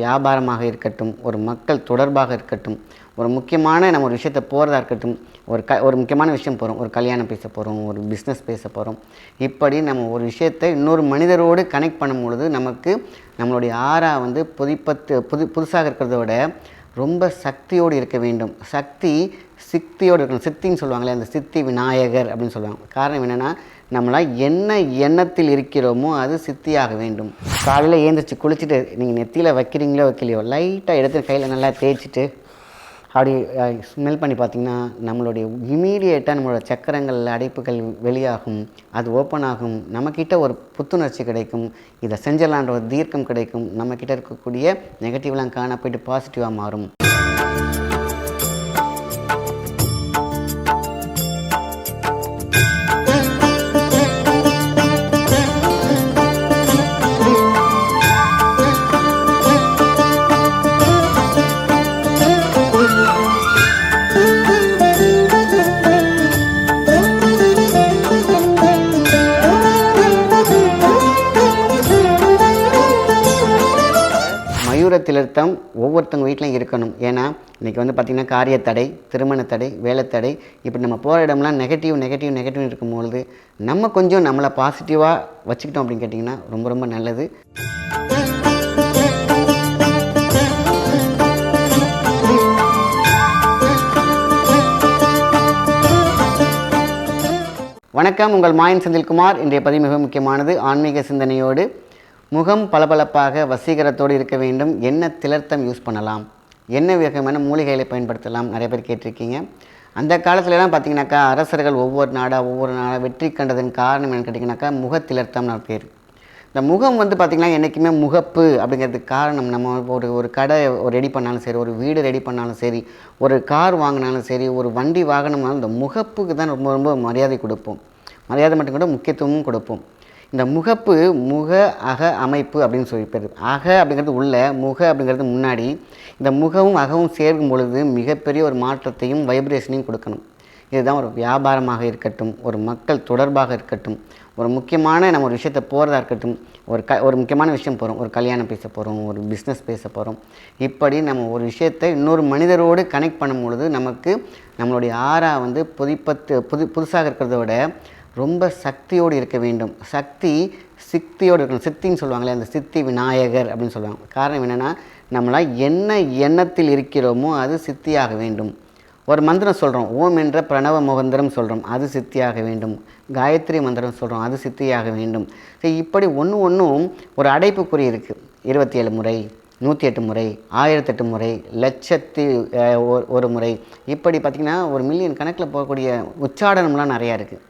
வியாபாரமாக இருக்கட்டும் ஒரு மக்கள் தொடர்பாக இருக்கட்டும் ஒரு முக்கியமான நம்ம ஒரு விஷயத்தை போகிறதா இருக்கட்டும் ஒரு க ஒரு முக்கியமான விஷயம் போகிறோம் ஒரு கல்யாணம் பேச போகிறோம் ஒரு பிஸ்னஸ் பேச போகிறோம் இப்படி நம்ம ஒரு விஷயத்தை இன்னொரு மனிதரோடு கனெக்ட் பண்ணும் பொழுது நமக்கு நம்மளுடைய ஆறா வந்து புதுப்பத்து புது புதுசாக இருக்கிறத விட ரொம்ப சக்தியோடு இருக்க வேண்டும். சக்தி சித்தியோடு இருக்கணும். சித்தின்னு சொல்லுவாங்களே அந்த சித்தி விநாயகர் அப்படின்னு சொல்லுவாங்க. காரணம் என்னென்னா நம்மளால் என்ன எண்ணத்தில் இருக்கிறோமோ அது சித்தியாக வேண்டும். காலையில் ஏந்திரிச்சு குளிச்சுட்டு நீங்கள் நெத்தியில் வைக்கிறீங்களோ வைக்கலையோ லைட்டாக எடுத்து கையில் நல்லா தேய்ச்சிட்டு அப்படி ஸ்மெல் பண்ணி பார்த்தீங்கன்னா நம்மளுடைய இமீடியேட்டாக நம்மளோட சக்கரங்கள் அடைப்புகள் வெளியாகும். அது ஓப்பன் ஆகும். நம்மக்கிட்ட ஒரு புத்துணர்ச்சி கிடைக்கும். இதை செஞ்சலான்ற ஒரு தீர்க்கம் கிடைக்கும். நம்மக்கிட்ட இருக்கக்கூடிய நெகட்டிவ்லாம் காண போயிட்டு பாசிட்டிவாக மாறும். மயூர ஒவ்வொருத்தவங்க வீட்லையும் இருக்கணும். ஏன்னா இன்றைக்கி வந்து பார்த்திங்கன்னா காரியத்தடை திருமணத்தடை வேலைத்தடை இப்படி நம்ம போகிற இடம்லாம் நெகட்டிவ் நெகட்டிவ் நெகட்டிவ் இருக்கும்பொழுது நம்ம கொஞ்சம் நம்மளை பாசிட்டிவாக வச்சுக்கிட்டோம் அப்படின்னு கேட்டிங்கன்னா ரொம்ப ரொம்ப நல்லது. வணக்கம். உங்கள் மாயன் செந்தில்குமார். இன்றைய பதிவு மிக முக்கியமானது. ஆன்மீக சிந்தனையோடு முகம் பளபளப்பாக வசீகரத்தோடு இருக்க வேண்டும். என்ன திலர்த்தம் யூஸ் பண்ணலாம்? என்ன விதமான மூலிகைகளை பயன்படுத்தலாம்? நிறைய பேர் கேட்டிருக்கீங்க. அந்த காலத்துலலாம் பார்த்தீங்கன்னாக்கா அரசர்கள் ஒவ்வொரு நாடாக ஒவ்வொரு நாடாக வெற்றி கண்டதன் காரணம் என்னன்னு கேட்டிங்கனாக்கா முகத்திலர்த்தம்னு பேர். இந்த முகம் வந்து பார்த்திங்கன்னா என்றைக்குமே முகப்பு அப்படிங்கிறதுக்கு காரணம். நம்ம ஒரு ஒரு கடை ஒரு ரெடி பண்ணாலும் சரி ஒரு வீடு ரெடி பண்ணாலும் சரி ஒரு கார் வாங்கினாலும் சரி ஒரு வண்டி வாகனம்னாலும் இந்த முகப்புக்கு தான் ரொம்ப ரொம்ப மரியாதை கொடுப்போம். மரியாதை மட்டும் கூட முக்கியத்துவமும் கொடுப்போம். இந்த முகப்பு முக அக அமைப்பு அப்படின்னு சொல்லி பேர் அக அப்படிங்கிறது உள்ள முக அப்படிங்கிறது முன்னாடி. இந்த முகவும் அகவும் சேர்க்கும் பொழுது மிகப்பெரிய ஒரு மாற்றத்தையும் வைப்ரேஷனையும் கொடுக்கணும். இதுதான் ஒரு வியாபாரமாக இருக்கட்டும் ஒரு மக்கள் தொடர்பாக இருக்கட்டும் ஒரு முக்கியமான நம்ம ஒரு விஷயத்தை போகிறதா இருக்கட்டும் ஒரு க ஒரு முக்கியமான விஷயம் போகிறோம் ஒரு கல்யாணம் பேச போகிறோம் ஒரு பிஸ்னஸ் பேச போகிறோம் இப்படி நம்ம ஒரு விஷயத்தை இன்னொரு மனிதரோடு கனெக்ட் பண்ணும் பொழுது நமக்கு நம்மளுடைய ஆறா வந்து புதிப்பத்து புது புதுசாக இருக்கிறத விட ரொம்ப சக்தியோடு இருக்க வேண்டும். சக்தி சித்தியோடு இருக்கணும். சித்தின்னு சொல்லுவாங்களே அந்த சித்தி விநாயகர் அப்படின்னு சொல்லுவாங்க. காரணம் என்னென்னா நம்மளால் என்ன எண்ணத்தில் இருக்கிறோமோ அது சித்தியாக வேண்டும். ஒரு மந்திரம் சொல்கிறோம் ஓம் என்ற பிரணவ முகந்திரம் சொல்கிறோம் அது சித்தியாக வேண்டும். காயத்ரி மந்திரம் சொல்கிறோம் அது சித்தியாக வேண்டும். ஸோ இப்படி ஒன்று ஒன்றும் ஒரு அடைப்புக்குறி இருக்குது இருபத்தி ஏழு முறை நூற்றி எட்டு முறை ஆயிரத்தெட்டு முறை லட்சத்தி ஒரு- ஒரு முறை. இப்படி பார்த்திங்கன்னா ஒரு மில்லியன் கணக்கில் போகக்கூடிய உச்சாடனம்லாம் நிறையா இருக்குது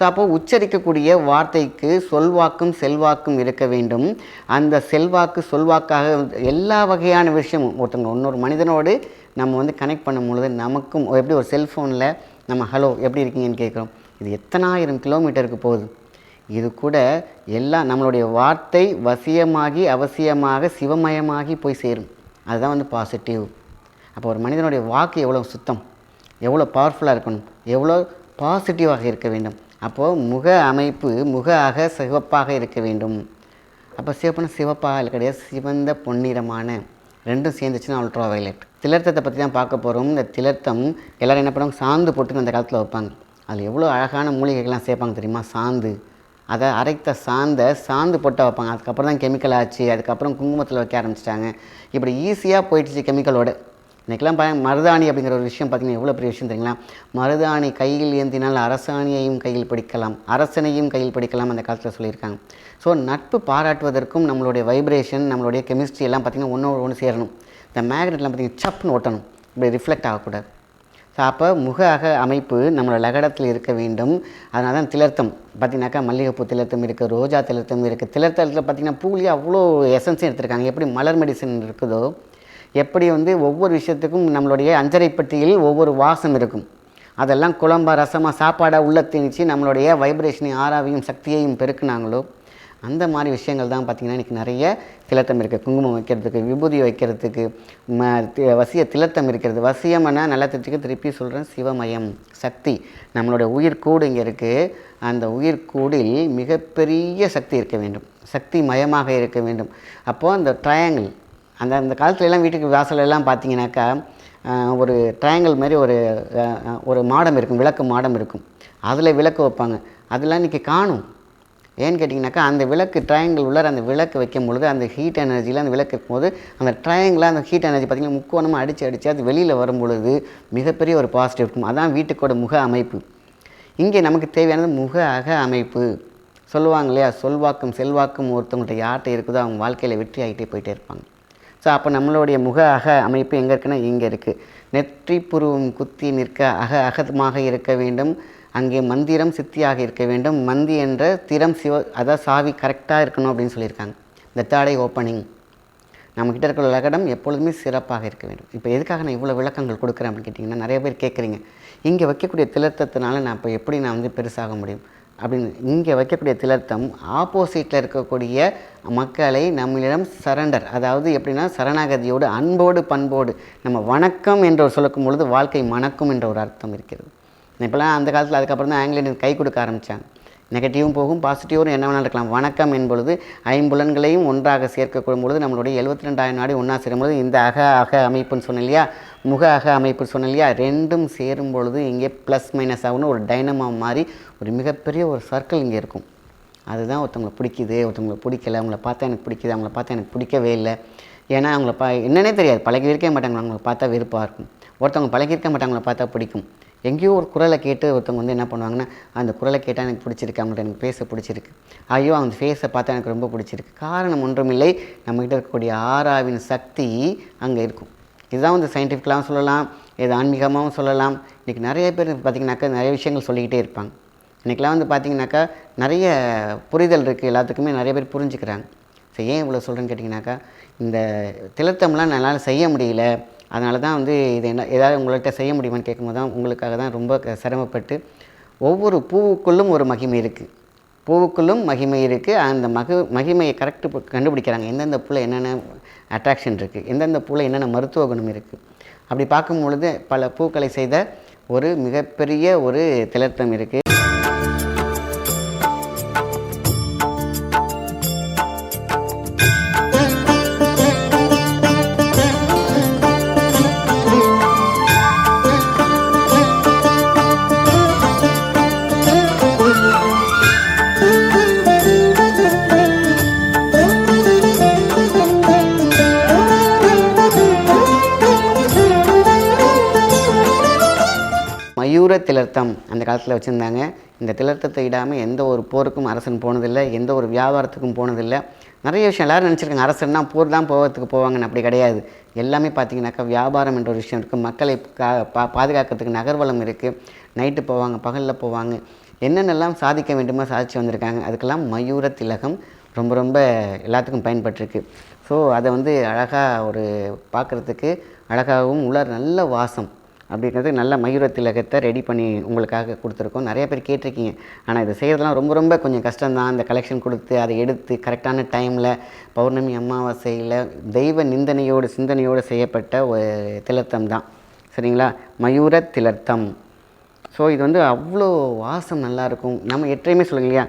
ஸோ அப்போ உச்சரிக்கக்கூடிய வார்த்தைக்கு சொல்வாக்கும் செல்வாக்கும் இருக்க வேண்டும். அந்த செல்வாக்கு சொல்வாக்காக எல்லா வகையான விஷயமும் ஒருத்தவங்க இன்னொரு மனிதனோடு நம்ம வந்து கனெக்ட் பண்ணும் பொழுது நமக்கும் எப்படி ஒரு செல்ஃபோனில் நம்ம ஹலோ எப்படி இருக்கீங்கன்னு கேட்குறோம். இது எத்தனாயிரம் கிலோமீட்டருக்கு போகுது. இது கூட எல்லாம் நம்மளுடைய வார்த்தை வசியமாகி அவசியமாக சிவமயமாகி போய் சேரும். அதுதான் வந்து பாசிட்டிவ் அப்போ ஒரு மனிதனுடைய வாக்கு எவ்வளோ சுத்தம் எவ்வளோ பவர்ஃபுல்லாக இருக்கணும் எவ்வளோ பாசிட்டிவாக இருக்க வேண்டும். அப்போது முக அமைப்பு முக அக சிவப்பாக இருக்க வேண்டும். அப்போ சிவப்புனா சிவப்பாக கிடையாது சிவந்த பொன்னிறமான. ரெண்டும் சேர்ந்துச்சுன்னா அல்ட்ரா வயலட் திலர்த்தத்தை பற்றி தான் பார்க்க போகிறோம் இந்த திலர்த்தம் எல்லோரும் என்ன பண்ணுவாங்க? சாந்து போட்டு அந்த காலத்தில் வைப்பாங்க. அதில் எவ்வளோ அழகான மூலிகைகள்லாம் சேர்ப்பாங்க தெரியுமா? சாந்து. அதை அரைத்த சாந்தை சாந்து போட்டு வைப்பாங்க. அதுக்கப்புறம் தான் கெமிக்கல் ஆச்சு. அதுக்கப்புறம் குங்குமத்தில் வைக்க ஆரம்பிச்சிட்டாங்க. இப்படி ஈஸியாக போயிடுச்சு கெமிக்கலோட இன்றைக்கெல்லாம் பா மருதாணி அப்படிங்கிற ஒரு விஷயம் பார்த்தீங்கன்னா எவ்வளோ பெரிய விஷயம் தெரியுங்களா? மருதாணி கையில் ஏந்தினால் அரசாணியையும் கையில் பிடிக்கலாம். அரசனையும் கையில் பிடிக்கலாம் அந்த காலத்தில் சொல்லியிருக்காங்க. ஸோ நட்பு பாராட்டுவதற்கும் நம்மளுடைய வைப்ரேஷன் நம்மளுடைய கெமிஸ்ட்ரி எல்லாம் பார்த்திங்கன்னா ஒன்று ஒன்று சேரணும். இந்த மேக்னெட்லாம் பார்த்திங்கன்னா சப்புன்னு ஒட்டணும். இப்படி ரிஃப்ளெக்ட் ஆகக்கூடாது. ஸோ அப்போ முக அக அமைப்பு நம்மளோட லகடத்தில் இருக்க வேண்டும். அதனால தான் திலர்த்தம். பார்த்தீங்கன்னாக்கா மல்லிகைப்பூ திலர்த்தம் இருக்குது ரோஜா திலர்த்தம் இருக்குது திலர்த்தத்தில் பார்த்தீங்கன்னா பூலேயே அவ்வளோ எசன்ஸும் எடுத்திருக்காங்க. எப்படி மலர் மெடிசன் இருக்குதோ எப்படி வந்து ஒவ்வொரு விஷயத்துக்கும் நம்மளுடைய அஞ்சரை பெட்டியில் ஒவ்வொரு வாசம் இருக்கும். அதெல்லாம் குழம்பா ரசமாக சாப்பாடாக உள்ள திணிச்சு நம்மளுடைய வைப்ரேஷனையும் ஆறாவையும் சக்தியையும் பெருக்குனாங்களோ அந்த மாதிரி விஷயங்கள் தான் பார்த்திங்கன்னா இன்றைக்கி நிறைய திலத்தம் இருக்குது குங்குமம் வைக்கிறதுக்கு விபூதி வைக்கிறதுக்கு ம வசிய திலத்தம் இருக்கிறது. வசியம்னா நல்லா தெரிஞ்சுக்க திருப்பி சொல்கிறேன் சிவமயம் சக்தி. நம்மளோட உயிர்க்கூடு இங்கே இருக்குது அந்த உயிர்க்கூடில் மிகப்பெரிய சக்தி இருக்க வேண்டும். சக்தி மயமாக இருக்க வேண்டும். அப்போது அந்த ட்ரையாங்கிள் அந்த அந்த காலத்துலலாம் வீட்டுக்கு வாசலெல்லாம் பார்த்தீங்கன்னாக்கா ஒரு ட்ரையாங்கிள் மாதிரி ஒரு ஒரு மாடம் இருக்கும் விளக்கு மாடம் இருக்கும். அதில் விளக்கு வைப்பாங்க. அதெல்லாம் இன்றைக்கி காணும். ஏன்னு கேட்டிங்கனாக்கா அந்த விளக்கு ட்ரையாங்கிள் உள்ளார அந்த விளக்கு வைக்கும் பொழுது அந்த ஹீட் எனர்ஜியில் அந்த விளக்கு இருக்கும்போது அந்த ட்ரையாங்கிளாக அந்த ஹீட் எனர்ஜி பார்த்திங்கன்னா முக்கோணமாக அடித்து அடித்து அது வெளியில் வரும் பொழுது மிகப்பெரிய ஒரு பாசிட்டிவ் இருக்கும். அதான் வீட்டுக்கோட முக அமைப்பு. இங்கே நமக்கு தேவையானது முக அக அமைப்பு. சொல்லுவாங்க இல்லையா? சொல்வாக்கும் செல்வாக்கும் ஒருத்தவங்கள்ட்ட யார்கிட்ட இருக்குதோ அவங்க வாழ்க்கையில் வெற்றி ஆகிட்டே போயிட்டே இருப்பாங்க. ஸோ அப்போ நம்மளுடைய முக அக அமைப்பு எங்கே இருக்குன்னா இங்கே இருக்குது நெற்றி புருவம் குத்தி நிற்க அக அகமாக இருக்க வேண்டும். அங்கே மந்திரம் சித்தியாக இருக்க வேண்டும். மந்தி என்ற திறம் சிவ அதான் சாவி கரெக்டாக இருக்கணும் அப்படின்னு சொல்லியிருக்காங்க. தத்தாடை ஓப்பனிங் நம்மக்கிட்ட இருக்கிற லகடம் எப்பொழுதுமே சிறப்பாக இருக்க வேண்டும். இப்போ எதுக்காக நான் இவ்வளோ விளக்கங்கள் கொடுக்குறேன் அப்படின்னு கேட்டிங்கன்னா நிறைய பேர் கேட்குறீங்க. இங்கே வைக்கக்கூடிய திலத்தத்தினால நான் இப்போ எப்படி நான் வந்து பெருசாக முடியும்? அப்படின்னு இங்கே வைக்கக்கூடிய திலர்த்தம் ஆப்போசிட்டில் இருக்கக்கூடிய மக்களை நம்மளிடம் சரண்டர் அதாவது எப்படின்னா சரணாகதியோடு அன்போடு பண்போடு நம்ம வணக்கம் என்று ஒரு பொழுது வாழ்க்கை மணக்கும் என்ற ஒரு அர்த்தம் இருக்கிறது. இப்போலாம் அந்த காலத்தில் அதுக்கப்புறம் தான் ஆங்கிலேயன் கை கொடுக்க ஆரம்பித்தாங்க நெகட்டிவும் போகும் பாசிட்டிவும் என்ன வேணாலும் இருக்கலாம். வணக்கம் என்பொழுது ஐம்புலன்களையும் ஒன்றாக சேர்க்கக்கூடும் பொழுது நம்மளுடைய எழுபத்தி ரெண்டாயிரம் நாடி ஒன்றா சேரும்பொழுது இந்த அக அக அமைப்புன்னு சொன்னேன் இல்லையா? முக அக அமைப்பு சொன்னேன் இல்லையா? ரெண்டும் சேரும் பொழுது இங்கே ப்ளஸ் மைனஸ் ஆகும்னு ஒரு டைனமா மாதிரி ஒரு மிகப்பெரிய ஒரு சர்க்கிள் இங்கே இருக்கும். அதுதான் ஒருத்தவங்களை பிடிக்குது ஒருத்தவங்களை பிடிக்கல அவங்கள பார்த்தா எனக்கு பிடிக்குது அவங்கள பார்த்தா எனக்கு பிடிக்கவே இல்லை. ஏன்னா அவங்கள பா என்னன்னே தெரியாது. பழகி இருக்கவே மாட்டாங்க அவங்கள பார்த்தா வெறுப்பாக இருக்கும். ஒருத்தவங்க பழகி இருக்க மாட்டாங்கள பார்த்தா பிடிக்கும். எங்கேயோ ஒரு குரலை கேட்டு ஒருத்தவங்க வந்து என்ன பண்ணுவாங்கன்னா அந்த குரலை கேட்டால் எனக்கு பிடிச்சிருக்கு அவங்கள்ட்ட எனக்கு பேச பிடிச்சிருக்கு. ஐயோ அவங்க ஃபேஸை பார்த்தா எனக்கு ரொம்ப பிடிச்சிருக்கு. காரணம் ஒன்றுமில்லை. நம்மகிட்ட இருக்கக்கூடிய ஆறாவின் சக்தி அங்கே இருக்கும். இதுதான் வந்து சயின்டிஃபிக்கலாகவும் சொல்லலாம் இது ஆன்மீகமாகவும் சொல்லலாம். இன்றைக்கி நிறைய பேர் பார்த்திங்கனாக்கா நிறைய விஷயங்கள் சொல்லிக்கிட்டே இருப்பாங்க. இன்றைக்கெலாம் வந்து பார்த்திங்கனாக்கா நிறைய புரிதல் இருக்குது எல்லாத்துக்குமே நிறைய பேர் புரிஞ்சுக்கிறாங்க. சரி ஏன் இவ்வளோ சொல்கிறேன்னு கேட்டிங்கனாக்கா இந்த திலத்தம்லாம் என்னால் செய்ய முடியல. அதனால தான் வந்து இது என்ன ஏதாவது உங்கள்கிட்ட செய்ய முடியுமான்னு கேட்கும்போது தான் உங்களுக்காக தான் ரொம்ப க- சிரமப்பட்டு ஒவ்வொரு பூவுக்குள்ளும் ஒரு மகிமை இருக்குது பூவுக்குள்ளும் மகிமை இருக்குது அந்த மகு மகிமையை கரெக்டு கண்டுபிடிக்கிறாங்க. எந்தெந்த பூவில் என்னென்ன அட்ராக்ஷன் இருக்குது எந்தெந்த பூவில் என்னென்ன மருத்துவ குணம் இருக்குது அப்படி பார்க்கும் பொழுது பல பூக்களை செய்த ஒரு மிகப்பெரிய ஒரு திலத்தம் இருக்குது திலர்த்தம் அந்த காலத்தில் வச்சுருந்தாங்க. இந்த திலர்த்தத்தை இடாமல் எந்த ஒரு போருக்கும் அரசன் போனதில்லை எந்த ஒரு வியாபாரத்துக்கும் போனதில்லை. நிறைய விஷயம் எல்லோரும் நினச்சிருக்காங்க. அரசன்னா போர் தான் போகிறதுக்கு போவாங்கன்னு அப்படி கிடையாது. எல்லாமே பார்த்தீங்கன்னாக்கா வியாபாரம் என்ற ஒரு விஷயம் இருக்குது மக்களை கா பா பாதுகாக்கிறதுக்கு நகர்வலம் இருக்குது நைட்டு போவாங்க பகலில் போவாங்க. என்னென்னலாம் சாதிக்க வேண்டுமோ சாதிச்சு வந்திருக்காங்க. அதுக்கெல்லாம் மயூர திலகம் ரொம்ப ரொம்ப எல்லாத்துக்கும் பயன்பட்டிருக்கு. ஸோ அதை வந்து அழகாக ஒரு பார்க்குறதுக்கு அழகாகவும் உலர் நல்ல வாசம். அப்படின்றது நல்ல மயூர திலகத்தை ரெடி பண்ணி உங்களுக்காக கொடுத்துருக்கோம். நிறைய பேர் கேட்டிருக்கீங்க. ஆனால் இதை செய்கிறதுலாம் ரொம்ப ரொம்ப கொஞ்சம் கஷ்டம்தான். இந்த கலெக்ஷன் கொடுத்து அதை எடுத்து கரெக்டான டைமில் பௌர்ணமி அமாவாசையில் தெய்வ நிந்தனையோடு சிந்தனையோடு செய்யப்பட்ட ஒரு திலர்த்தம் தான் சரிங்களா? மயூர திலர்த்தம் ஸோ இது வந்து அவ்வளோ வாசம் நல்லாயிருக்கும் நம்ம எற்றையுமே சொல்லுங்க இல்லையா?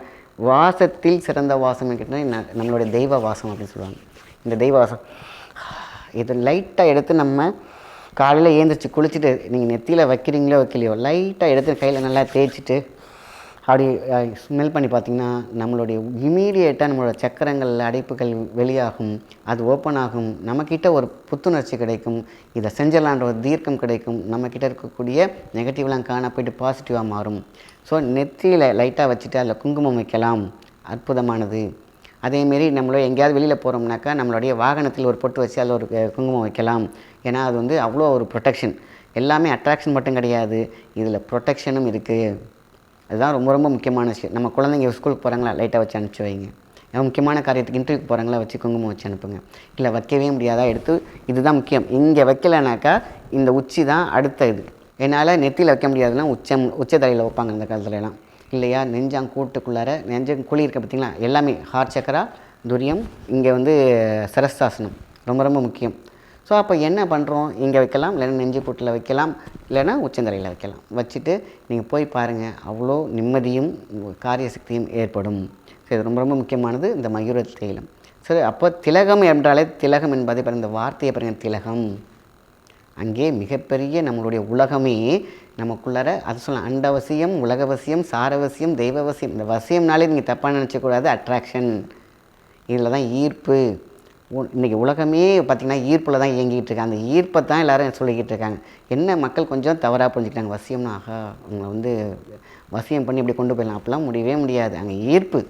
வாசத்தில் சிறந்த வாசம் கேட்டால் நம்மளுடைய தெய்வ வாசம் அப்படின்னு சொல்லுவாங்க. இந்த தெய்வ வாசம். இது லைட்டாக எடுத்து நம்ம காலையில் ஏந்திரிச்சு குளிச்சுட்டு நீங்கள் நெத்தியில் வைக்கிறீங்களோ வைக்கலையோ லைட்டாக எடுத்து கையில் நல்லா தேய்ச்சிட்டு அப்படி ஸ்மெல் பண்ணி பார்த்தீங்கன்னா நம்மளுடைய இமீடியேட்டாக நம்மளோட சக்கரங்கள் அடைப்புகள் வெளியாகும். அது ஓப்பன் ஆகும். நம்மக்கிட்ட ஒரு புத்துணர்ச்சி கிடைக்கும். இதை செஞ்சிடலான்ற ஒரு தீர்க்கம் கிடைக்கும். நம்மக்கிட்ட இருக்கக்கூடிய நெகட்டிவ்லாம் காண போயிட்டு பாசிட்டிவாக மாறும். ஸோ நெத்தியில் லைட்டாக வச்சுட்டு அதில் குங்குமம் வைக்கலாம். அற்புதமானது. அதேமாரி நம்மளோ எங்கேயாவது வெளியில் போகிறோம்னாக்கா நம்மளுடைய வாகனத்தில் ஒரு பொட்டு வச்சு அதில் ஒரு குங்குமம் வைக்கலாம். ஏன்னா அது வந்து அவ்வளோ ஒரு ப்ரொடெக்ஷன் எல்லாமே அட்ராக்ஷன் மட்டும் கிடையாது. இதில் ப்ரொடெக்ஷனும் இருக்குது அதுதான் ரொம்ப ரொம்ப முக்கியமான விஷயம். நம்ம குழந்தைங்க ஸ்கூலுக்கு போகிறாங்களா லைட்டாக வச்சு அனுப்பிச்சி வைங்க. ஏன்னா முக்கியமான காரியத்துக்கு இன்டர்வியூக்கு போகிறாங்களா வச்சு குங்குமம் வச்சு அனுப்புங்க. இல்லை வைக்கவே முடியாதா எடுத்து இதுதான் முக்கியம். இங்கே வைக்கலைனாக்கா இந்த உச்சி தான் அடுத்த இது. என்னால் நெத்தியில் வைக்க முடியாதுன்னா உச்சம் உச்சத்தலையில் வைப்பாங்க இந்த காலத்துலலாம். இல்லையா? நெஞ்சாங் கூட்டுக்குள்ளார நெஞ்சம் குழி இருக்க பார்த்தீங்களா எல்லாமே ஹார்ட் சக்கரா துரியம் இங்கே வந்து சரஸ்தாசனம். ரொம்ப ரொம்ப முக்கியம். ஸோ அப்போ என்ன பண்ணுறோம்? இங்கே வைக்கலாம் இல்லைன்னா நெஞ்சு பூட்டில் வைக்கலாம் இல்லைன்னா உச்சந்தலையில் வைக்கலாம். வச்சுட்டு நீங்கள் போய் பாருங்கள் அவ்வளோ நிம்மதியும் காரிய சக்தியும் ஏற்படும். ஸோ இது ரொம்ப ரொம்ப முக்கியமானது இந்த மயூர தைலம் சரி அப்போ திலகம் என்றாலே திலகம் என்பதை பாருங்கள் இந்த வார்த்தையை பாருங்கள் திலகம். அங்கே மிகப்பெரிய நம்மளுடைய உலகமே நமக்குள்ளார அது சொல்லலாம் அண்டவசியம் உலகவசியம் சாரவசியம் தெய்வவசியம். இந்த வசியம்னாலே நீங்கள் தப்பாக நினச்சக்கூடாது அட்ராக்ஷன் இதில் தான் ஈர்ப்பு. உ- உலகமே பார்த்திங்கன்னா ஈர்ப்பில் தான் இயங்கிகிட்டு இருக்காங்க அந்த ஈர்ப்பை தான் எல்லாரும் சொல்லிக்கிட்டு இருக்காங்க? என்ன மக்கள் கொஞ்சம் தவறாக புரிஞ்சுக்கிட்டாங்க? வசியம்னா ஆகா அவங்கள வந்து வசியம் பண்ணி இப்படி கொண்டு போயிடலாம். அப்படிலாம் முடியவே முடியாது. அங்கே ஈர்ப்பு.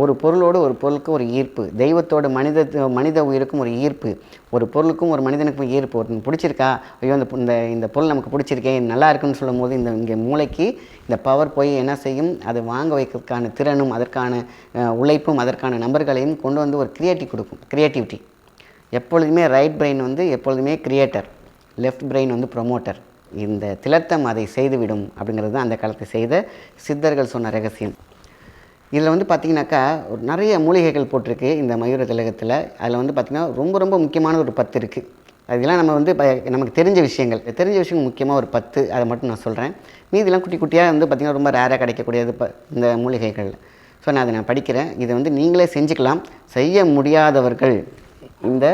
ஒரு பொருளோடு ஒரு பொருளுக்கு ஒரு ஈர்ப்பு. தெய்வத்தோட மனித மனித உயிருக்கும் ஒரு ஈர்ப்பு. ஒரு பொருளுக்கும் ஒரு மனிதனுக்கும் ஈர்ப்பு. ஒருத்தன் பிடிச்சிருக்கா? ஐயோ இந்த இந்த இந்த பொருள் நமக்கு பிடிச்சிருக்கே நல்லா இருக்குன்னு சொல்லும் போது இந்த இங்கே மூளைக்கு இந்த பவர் போய் என்ன செய்யும்? அதை வாங்க வைக்கிறதுக்கான திறனும் அதற்கான உழைப்பும் அதற்கான நம்பர்களையும் கொண்டு வந்து ஒரு கிரியேட்டிவ் கொடுக்கும். கிரியேட்டிவிட்டி எப்பொழுதுமே ரைட் பிரெயின் வந்து எப்பொழுதுமே கிரியேட்டர் லெஃப்ட் பிரெயின் வந்து ப்ரொமோட்டர் இந்த திலத்தம் அதை செய்துவிடும் அப்படிங்கிறது தான் அந்த காலத்தை செய்த சித்தர்கள் சொன்ன ரகசியம். இதில் வந்து பார்த்திங்கனாக்கா ஒரு நிறைய மூலிகைகள் போட்டிருக்கு இந்த மயூர திலகத்தில். அதில் வந்து பார்த்திங்கன்னா ரொம்ப ரொம்ப முக்கியமான ஒரு பத்து இருக்குது அதெல்லாம் நம்ம வந்து நமக்கு தெரிஞ்ச விஷயங்கள். தெரிஞ்ச விஷயங்கள் முக்கியமாக ஒரு பத்து அதை மட்டும் நான் சொல்கிறேன் மீதிலாம் குட்டி குட்டியாக வந்து பார்த்திங்கன்னா ரொம்ப ரேராக கிடைக்கக்கூடியது ப இந்த மூலிகைகள். ஸோ நான் அதை நான் படிக்கிறேன். இதை வந்து நீங்களே செஞ்சுக்கலாம். செய்ய முடியாதவர்கள் இந்த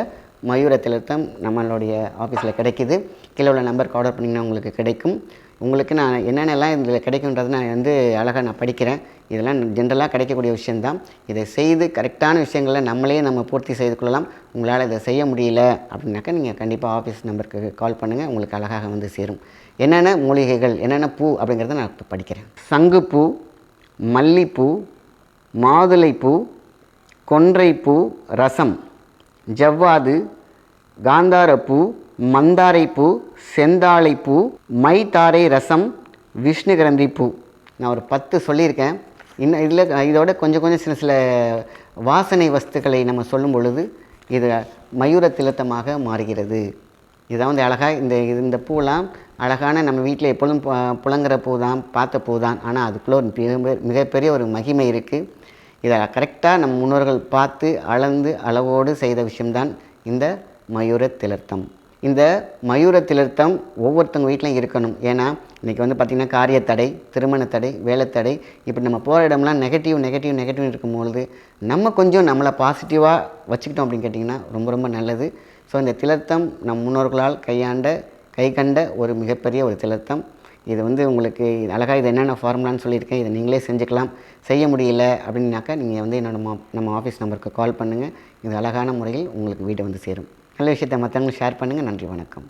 மயூர திலத்தம் நம்மளுடைய ஆஃபீஸில் கிடைக்குது. கீழே உள்ள நம்பருக்கு ஆர்டர் பண்ணிங்கன்னா உங்களுக்கு கிடைக்கும். உங்களுக்கு நான் என்னென்னலாம் இதில் கிடைக்குன்றது நான் வந்து அழகாக நான் படிக்கிறேன். இதெல்லாம் ஜென்ரலாக கிடைக்கக்கூடிய விஷயந்தான் இதை செய்து கரெக்டான விஷயங்களை நம்மளே நம்ம பூர்த்தி செய்து கொள்ளலாம். உங்களால் இதை செய்ய முடியல அப்படின்னாக்கா நீங்கள் கண்டிப்பாக ஆஃபீஸ் நம்பருக்கு கால் பண்ணுங்கள் உங்களுக்கு அழகாக வந்து சேரும். என்னென்ன மூலிகைகள் என்னென்ன பூ அப்படிங்கிறத நான் இப்போ படிக்கிறேன். சங்குப்பூ மல்லிப்பூ மாதுளைப்பூ கொன்றைப்பூ ரசம் ஜவ்வாது காந்தாரப்பூ மந்தாரைப்பூ செந்தாழைப்பூ மைதாரை ரசம் விஷ்ணுகிரந்தி பூ. நான் ஒரு பத்து சொல்லியிருக்கேன். இன்னும் இதில் இதோட கொஞ்சம் கொஞ்சம் சில சில வாசனை வஸ்துக்களை நம்ம சொல்லும் பொழுது இது மயூர திலத்தமாக மாறுகிறது. இதான் வந்து அழகாக இந்த இந்த பூலாம் அழகான நம்ம வீட்டில் எப்பொழுதும் பு- புழங்குற பூ தான் பார்த்த பூ தான் ஆனால் அதுக்குள்ளே ஒரு மிக- மிகப்பெரிய ஒரு மகிமை இருக்குது இதை கரெக்டாக நம்ம முன்னோர்கள் பார்த்து அளந்து அளவோடு செய்த விஷயம்தான் இந்த மயூர திலர்த்தம். இந்த மயூர திலர்த்தம் ஒவ்வொருத்தவங்க வீட்லையும் இருக்கணும். ஏன்னா இன்றைக்கி வந்து பார்த்திங்கன்னா காரியத்தடை திருமணத்தடை வேலைத்தடை இப்படி நம்ம போகிற இடம்லாம் நெகட்டிவ் நெகட்டிவ் நெகட்டிவ் இருக்கும்பொழுது நம்ம கொஞ்சம் நம்மளை பாசிட்டிவாக வச்சுக்கிட்டோம் அப்படின்னு கேட்டிங்கன்னா ரொம்ப ரொம்ப நல்லது. ஸோ இந்த திலர்த்தம் நம் முன்னோர்களால் கையாண்ட கை கண்ட ஒரு மிகப்பெரிய ஒரு திலர்த்தம் இது வந்து உங்களுக்கு அழகாக இது என்னென்ன ஃபார்முலான்னு சொல்லியிருக்கேன். இதை நீங்களே செஞ்சுக்கலாம். செய்ய முடியல அப்படின்னாக்கா நீங்கள் வந்து என்னோட நம்ம ஆஃபீஸ் நம்பருக்கு கால் பண்ணுங்கள் இது அழகான முறையில் உங்களுக்கு வீடு வந்து சேரும். நல்ல விஷயத்தை மற்றவங்களும் ஷேர் பண்ணுங்கள் நன்றி வணக்கம்.